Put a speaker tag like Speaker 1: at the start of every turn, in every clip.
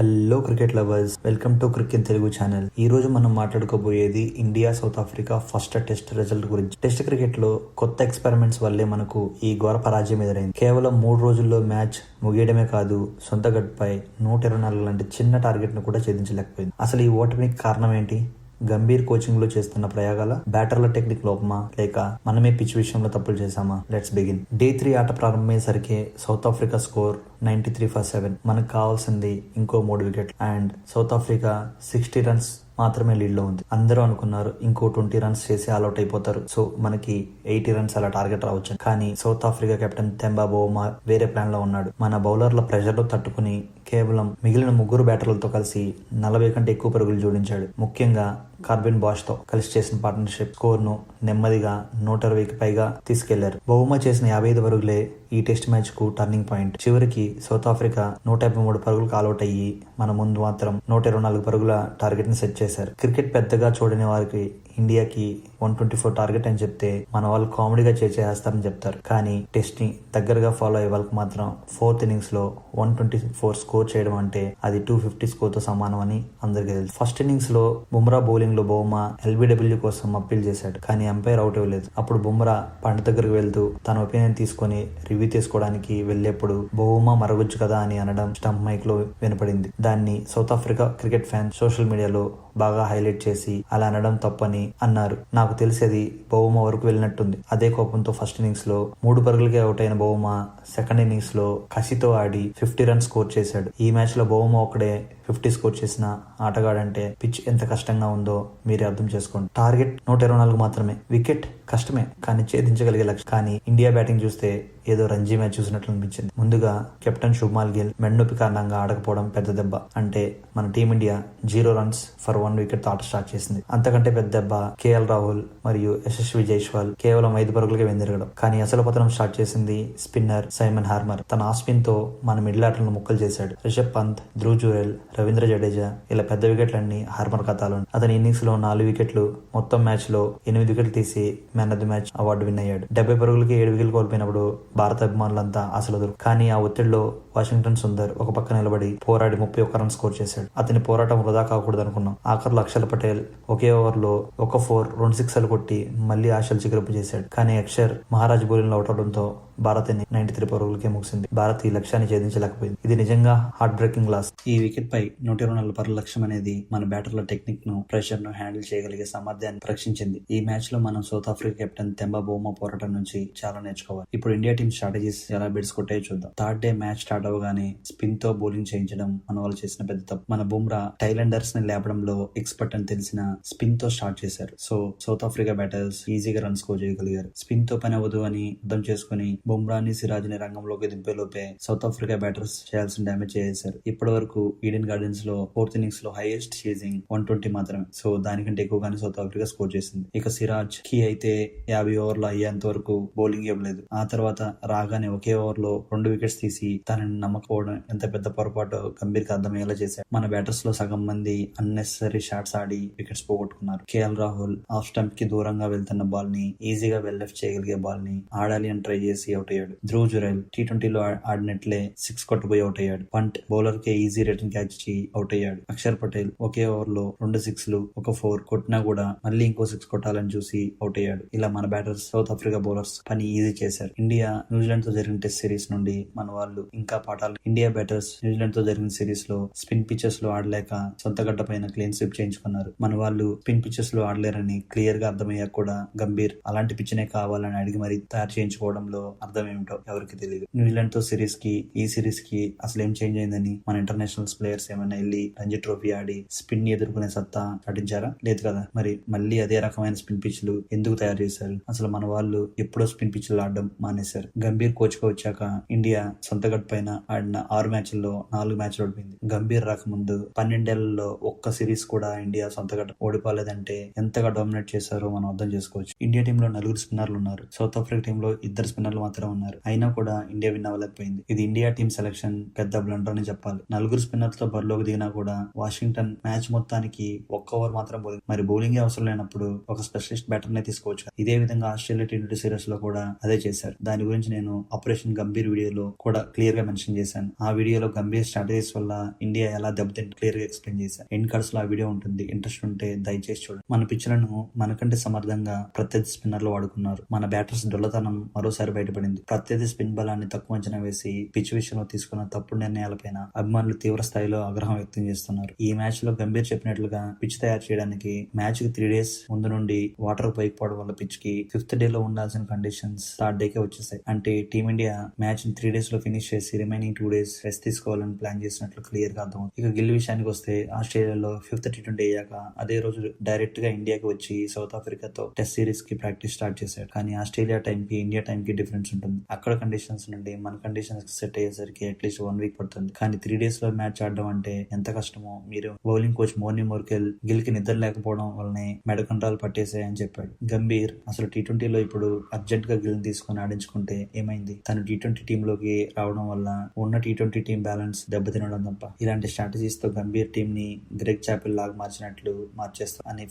Speaker 1: Hello cricket lovers welcome to cricket Telugu channel ఈ రోజు మనం మాట్లాడుకోబోయేది India South Africa first test result గురించి. Test క్రికెట్లో కొత్త ఎక్స్పెరిమెంట్స్ వల్లే మనకు ఈ ఘోర పరాజయం ఎదురైంది. కేవలం మూడు రోజుల్లో మ్యాచ్ ముగియడమే కాదు సొంత గడ్పై నూట ఇరవై నాలుగు లాంటి చిన్న టార్గెట్ను కూడా ఛేదించలేకపోయింది. అసలు ఈ ఓటమికి కారణం ఏంటి? గంభీర్ కోచింగ్లో చేస్తున్న ప్రయోగాల బ్యాటర్ల టెక్నిక్ లోపమా? లేక మనమే పిచ్ విషయంలో తప్పులు చేశామా? Let's begin. డే త్రీ ఆట ప్రారంభమయ్యేసరికి South Africa score ninety three for seven. మనకు కావాల్సింది ఇంకో మూడు wicket and South Africa sixty runs మాత్రమే లీడ్లో ఉంది. అందరూ అనుకున్నారు ఇంకో ట్వంటీ రన్స్ చేసి ఆల్అౌట్ అయిపోతారు. సో మనకి ఎయిటీ రన్స్ అలా టార్గెట్ రావచ్చు కానీ South Africa captain Temba Bavuma వేరే ప్లాన్లో ఉన్నాడు. మన బౌలర్ల ప్రెషర్లో తట్టుకుని కేవలం మిగిలిన ముగ్గురు బ్యాటర్లతో కలిసి నలభై కంటే ఎక్కువ పరుగులు జోడించాడు. ముఖ్యంగా కార్బిన్ బాష్తో కలిసి చేసిన పార్ట్నర్షిప్ స్కోర్ను నెమ్మదిగా నూట ఇరవైకి పైగా తీసుకెళ్ళారు. బహుమా చేసిన యాభై ఐదు పరుగులే ఈ టెస్ట్ మ్యాచ్కు టర్నింగ్ పాయింట్. చివరికి సౌత్ ఆఫ్రికా నూట యాభై మూడు పరుగులకు ఆల్అౌట్ అయ్యి మన ముందు మాత్రం నూట ఇరవై నాలుగు పరుగుల టార్గెట్ని సెట్ చేశారు. క్రికెట్ పెద్దగా చూడని వారికి ఇండియాకి వన్ ట్వంటీ ఫోర్ టార్గెట్ అని చెప్తే మన వాళ్ళు కామెడీగా చేసేస్తారని చెప్తారు. కానీ టెస్ట్ని దగ్గరగా ఫాలో అయ్యే వాళ్ళకి మాత్రం ఫోర్త్ ఇన్నింగ్స్లో వన్ ట్వంటీ ఫోర్ స్కోర్ చేయడం అంటే అది టూ ఫిఫ్టీ స్కోర్తో సమానం అని అందరికీ తెలుసు. ఫస్ట్ ఇన్నింగ్స్లో బుమ్రా బౌలింగ్లో బౌమా ఎల్బిడబ్ల్యూ కోసం అప్పీల్ చేశాడు కానీ ఎంపైర్ అవుట్ ఇవ్వలేదు అప్పుడు బుమ్రా పంట దగ్గరకు వెళ్తూ తన ఒపీనియన్ తీసుకొని రివ్యూ తీసుకోవడానికి వెళ్ళేప్పుడు బౌమా మరగొచ్చు కదా అని అనడం స్టంప్ మైక్లో వినపడింది. దాన్ని South Africa cricket fan social మీడియాలో బాగా హైలైట్ చేసి అలా అనడం తప్పని అన్నారు. నాకు తెలిసేది బహుమ వరకు వెళ్ళినట్టుంది. అదే కోపంతో ఫస్ట్ ఇన్నింగ్స్లో మూడు పరుగులకే అవుట్ అయిన బౌమా సెకండ్ ఇన్నింగ్స్లో కసితో ఆడి ఫిఫ్టీ రన్స్ స్కోర్ చేశాడు. ఈ మ్యాచ్లో బౌమా ఒకడే ఫిఫ్టీ స్కోర్ చేసిన ఆటగాడంటే పిచ్ ఎంత కష్టంగా ఉందో మీరే అర్థం చేసుకోండి. టార్గెట్ నూట ఇరవై నాలుగు మాత్రమే. వికెట్ కష్టమే కానీ ఛేదించగలిగే లక్ష్యం కానీ ఇండియా బ్యాటింగ్ చూస్తే ఏదో రంజీ మ్యాచ్ చూసినట్లు అనిపించింది. ముందుగా కెప్టెన్ శుభ్మాల్ గిల్ మెండొప్పి కారణంగా ఆడకపోవడం పెద్ద దెబ్బ. అంటే మన team India zero runs for one. వికెట్తో ఆట స్టార్ట్ చేసింది. అంతకంటే పెద్ద దెబ్బ కేఎల్ రాహుల్ మరియు యశస్వి జైస్వాల్ కేవలం ఐదు పరుగులకే వెందిరగడం. కానీ అసలు పతనం స్టార్ట్ చేసింది స్పిన్నర్ సైమన్ హార్మర్. తన ఆస్పిన్తో మన మిడిల్ ఆటలను ముక్కలు చేశాడు. రిషబ్ పంత్ ధ్రువ్ జురెల్ రవీంద్ర జడేజా ఇలా పెద్ద వికెట్లన్నీ హార్మర్ కథాలు అతని ఇన్నింగ్స్లో నాలుగు వికెట్లు మొత్తం మ్యాచ్లో ఎనిమిది వికెట్లు తీసి man of the match award win అయ్యాడు. డెబ్బై పరుగులకి ఏడు వికెట్లు కోల్పోయినప్పుడు భారత అభిమానులంతా అసలు కానీ ఆ ఒత్తిడిలో వాషింగ్టన్ సుందర్ ఒక పక్క నిలబడి పోరాడి ముప్పై ఒక్క రన్ స్కోర్ చేశాడు. అతని పోరాటం వృధా కాకూడదు అనుకున్నాం ఆఖరు అక్షర్ పటేల్ ఒకే ఓవర్లో ఒక ఫోర్ రెండు సిక్స్లు కొట్టి మళ్ళీ ఆశలు చిగురపు చేశాడు. కానీ అక్షర్ మహారాజ్ బౌలింగ్ అవుట్ అవడంతో భారత్ నైన్టీ త్రీ పరుగులకే ముగిసింది. భారత్ ఈ లక్ష్యాన్ని ఛేదించలేకపోయింది. ఇది నిజంగా హార్ట్ బ్రేకింగ్ లాస్ ఈ వికెట్ పై నూట ఇరవై నాలుగు పరుల లక్ష్యం అనేది మన బ్యాటర్ల టెక్నిక్ను ప్రెషర్ను హ్యాండిల్ చేయగలిగే సామర్థ్యాన్ని పరీక్షించింది ఈ మ్యాచ్లో మనం South Africa captain Temba Bavuma పోరాటం నుంచి చాలా నేర్చుకోవాలి. ఇప్పుడు ఇండియా టీం స్ట్రాటజీస్ ఎలా బిడ్స్ కొట్టాయో చూద్దాం. థర్డ్ డే మ్యాచ్ స్టార్ట్ అవగానే స్పిన్తో బౌలింగ్ చేయించడం మన వాళ్ళు చేసిన పెద్ద తప్పు. మన బుమ్రా టైలెండర్స్ని లేపడంలో ఎక్స్పర్ట్ అని తెలిసిన స్పిన్తో స్టార్ట్ చేశారు. సో సౌత్ ఆఫ్రికా బ్యాటర్స్ ఈజీగా రన్ స్కోర్ చేయగలిగారు. స్పిన్తో పని అవ్వదు అని అర్థం చేసుకుని బుమ్రాని సిరాజ్ని రంగంలోకి దింపే లోపే సౌత్ ఆఫ్రికా బ్యాటర్స్ చేయాల్సిన డ్యామేజ్ చేశారు ఇప్పటి వరకు ఈడెన్ గార్డెన్స్లో ఫోర్త్ ఇన్నింగ్స్లో హైయెస్ట్ చేసింగ్ వన్ ట్వంటీ మాత్రమే. సో దానికంటే ఎక్కువగానే సౌత్ ఆఫ్రికా స్కోర్ చేసింది. ఇక సిరాజ్కి అయితే యాభై ఓవర్లు అయ్యేంత వరకు బౌలింగ్ ఇవ్వలేదు. ఆ తర్వాత రాగానే ఒకే ఓవర్లో రెండు వికెట్స్ తీసి తనని నమ్మకపోవడం ఎంత పెద్ద పొరపాటు గంభీర్కి అర్థమయ్యేలా చేశాడు మన బ్యాటర్స్లో సగం మంది అన్నెసరీ షాట్స్ ఆడి వికెట్స్ పోగొట్టుకున్నారు. కేఎల్ రాహుల్ ఆఫ్ స్టంప్కి దూరంగా వెళ్తున్న బాల్ని ఈజీగా వెల్ లెఫ్ట్ చేయగలిగే బాల్ని ఆడాలి అని ట్రై చేసి అవుట్ అయ్యాడు. ధ్రువ్ జురైల్ టీ ట్వంటీలో ఆడినట్లే సిక్స్ కొట్టబోయి అవుట్ అయ్యాడు. పంట్ బౌలర్కి ఈజీ రిటర్న్ క్యాచ్ ఇచ్చి అవుట్ అయ్యాడు. అక్షర్ పటేల్ ఒకే ఓవర్లో రెండు సిక్స్లు ఒక ఫోర్ కొట్టినా కూడా మళ్ళీ ఇంకో సిక్స్ కొట్టాలని చూసి అవుట్ అయ్యాడు. ఇలా మన బ్యాటర్స్ సౌత్ ఆఫ్రికా బౌలర్స్ పని ఈజీ చేశారు. ఇండియా న్యూజిలాండ్తో జరిగిన టెస్ట్ సిరీస్ నుండి మన వాళ్ళు ఇంకా పాఠాలు. ఇండియా బ్యాటర్స్ న్యూజిలాండ్తో జరిగిన సిరీస్లో స్పిన్ పిచెస్లో ఆడలేక సొంత గడ్డ పైన క్లీన్ స్విప్ చేయించుకున్నారు. మన వాళ్ళు స్పిన్ పిచెస్లో ఆడలేరని క్లియర్గా అర్థమయ్యాక కూడా గంభీర్ అలాంటి పిచ్నే కావాలని అడిగి మరి తయారు చేయించుకోవడంలో అర్థం ఏమిటో ఎవరికి తెలియదు న్యూజిలాండ్తో సిరీస్కి ఈ సిరీస్కి అసలు ఏం చేంజ్ అయిందని మన ఇంటర్నేషనల్ ప్లేయర్స్ ఏమైనా వెళ్ళి రంజీ ట్రోఫీ ఆడి స్పిన్ ఎదుర్కొనే సత్తా నటించారా? లేదు కదా. మరి మళ్ళీ అదే రకమైన స్పిన్ పిచ్లు ఎందుకు తయారు చేశారు? అసలు మన వాళ్ళు ఎప్పుడో స్పిన్ పిచ్లు ఆడడం మానేశారు. గంభీర్ కోచ్గా వచ్చాక ఇండియా సొంత గట్ పైన ఆడిన ఆరు మ్యాచ్ల్లో నాలుగు మ్యాచ్లు ఓడిపోయింది. గంభీర్ రాకముందు పన్నెండేళ్ళలో ఒక్క సిరీస్ కూడా ఇండియా సొంత గట్ ఓడిపోలేదంటే ఎంతగా డామినేట్ చేశారో మనం అర్థం చేసుకోవచ్చు. ఇండియా టీంలో నలుగురు స్పిన్నర్లు ఉన్నారు. సౌత్ ఆఫ్రికా టీంలో ఇద్దరు స్పిన్నర్లు మాత్రం ఉన్నారు. అయినా కూడా ఇండియా విన్ అవ్వలేకపోయింది. ఇది ఇండియా టీం సెలక్షన్ పెద్ద బ్లండర్ అని చెప్పాలి. నలుగురు స్పిన్నర్స్తో బరిలోకి దిగినా కూడా వాషింగ్టన్ మ్యాచ్ మొత్తానికి ఒక్క ఓవర్ మాత్రం బౌలింగ్. మరి బౌలింగ్ అవసరం లేనప్పుడు ఒక స్పెషలిస్ట్ బ్యాటర్ నే తీసుకోవచ్చు ఇదే విధంగా ఆస్ట్రేలియా టీ ట్వంటీ సిరీస్లో కూడా అదే చేశారు. దాని గురించి నేను ఆపరేషన్ గంభీర్ వీడియోలో కూడా క్లియర్గా మెన్షన్ చేశాను. ఆ వీడియోలో గంభీర్ స్ట్రాటజీస్ వల్ల ఇండియా ఎలా దెబ్బతింటే క్లియర్గా ఎక్స్ప్లెయిన్ చేశాను ఎండ్ కార్డ్స్లో ఆ వీడియో ఉంటుంది. ఇంట్రెస్ట్ ఉంటే దయచేసి చూడండి. మన పిచ్చులను మనకంటే సమర్థంగా ప్రత్యర్థి స్పిన్నర్లు వాడుకున్నారు. మన బ్యాటర్స్ డొల్లతనం మరోసారి బయటపడింది ప్రత్యర్థి స్పిన్ బలాన్ని తక్కువ అంచనా వేసి పిచ్ విషయంలో తీసుకున్న తప్పుడు నిర్ణయాలపైన అభిమానులు తీవ్ర స్థాయిలో ఆగ్రహం వ్యక్తం చేస్తున్నారు. ఈ మ్యాచ్లో గంభీర్ చెప్పినట్లుగా పిచ్ తయారు చేయడానికి మ్యాచ్కి త్రీ డేస్ ముందు నుండి వాటర్ పోయిపోవడం వల్ల పిచ్కి ఫిఫ్త్ డే లో ఉండాల్సిన కండిషన్స్ థర్డ్ డే కే వచ్చేసాయి. అంటే టీమిండియా మ్యాచ్ని త్రీ డేస్లో ఫినిష్ చేసి రిమైనింగ్ టూ డేస్ రెస్ట్ తీసుకోవాలని ప్లాన్ చేసినట్లు క్లియర్గా అర్థం ఇక గిల్ విషయానికి వస్తే ఆస్ట్రేలియాలో ఫిఫ్త్ టీ ట్వంటీ అయ్యాక అదే రోజు డైరెక్ట్గా ఇండియాకి వచ్చి సౌత్ ఆఫ్రికాతో టెస్ట్ సిరీస్కి ప్రాక్టీస్ స్టార్ట్ చేశాడు. కానీ ఆస్ట్రేలియా టైం కి ఇండియా టైం కి డిఫరెన్స్ ఉంటుంది. అక్కడ కండిషన్స్ నుండి మన కండిషన్స్ సెట్ అయ్యేసరికి అట్లీస్ట్ వన్ వీక్ పడుతుంది. కానీ త్రీ డేస్లో మ్యాచ్ ఆడడం అంటే ఎంత కష్టమో మీరు బౌలింగ్ కోచ్ మోర్ని మోర్కెల్ గిల్కి నిద్ర లేకపోవడం వల్లనే మెడకండ్రాలు పట్టేసాయని చెప్పాడు. గంభీర్ అసలు టీ ట్వంటీలో ఇప్పుడు అర్జెంట్గా గిల్ని తీసుకుని ఆడించుకుంటే ఏమైంది? తను టీ ట్వంటీ టీమ్లోకి రావడం వల్ల ఉన్న టీ ట్వంటీ టీం బ్యాలెన్స్ దెబ్బతినడం తప్ప. ఇలాంటి స్ట్రాటజీస్తో గంభీర్ టీం ని గ్రెగ్ చాపిల్ లాగా మార్చినట్లు మార్చేస్తా అని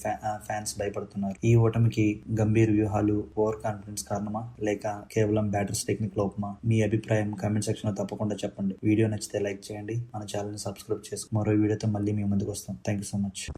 Speaker 1: ఫ్యాన్స్ భయపడుతున్నారు. ఈ ఓటమికి గంభీర్ వ్యూహాలు ఓవర్ కాన్ఫిడెన్స్ కారణమా? లేక కేవలం బ్యాటరీస్ టెక్నిక్ లోపమా మీ అభిప్రాయం కామెంట్ సెక్షన్లో తప్పకుండా చెప్పండి. వీడియో నచ్చితే లైక్ చేయండి. మన ఛానల్ని సబ్స్క్రైబ్ చేసుకుని మరో వీడియోతో మళ్ళీ మీ ముందుకు వస్తాం. Thank you so much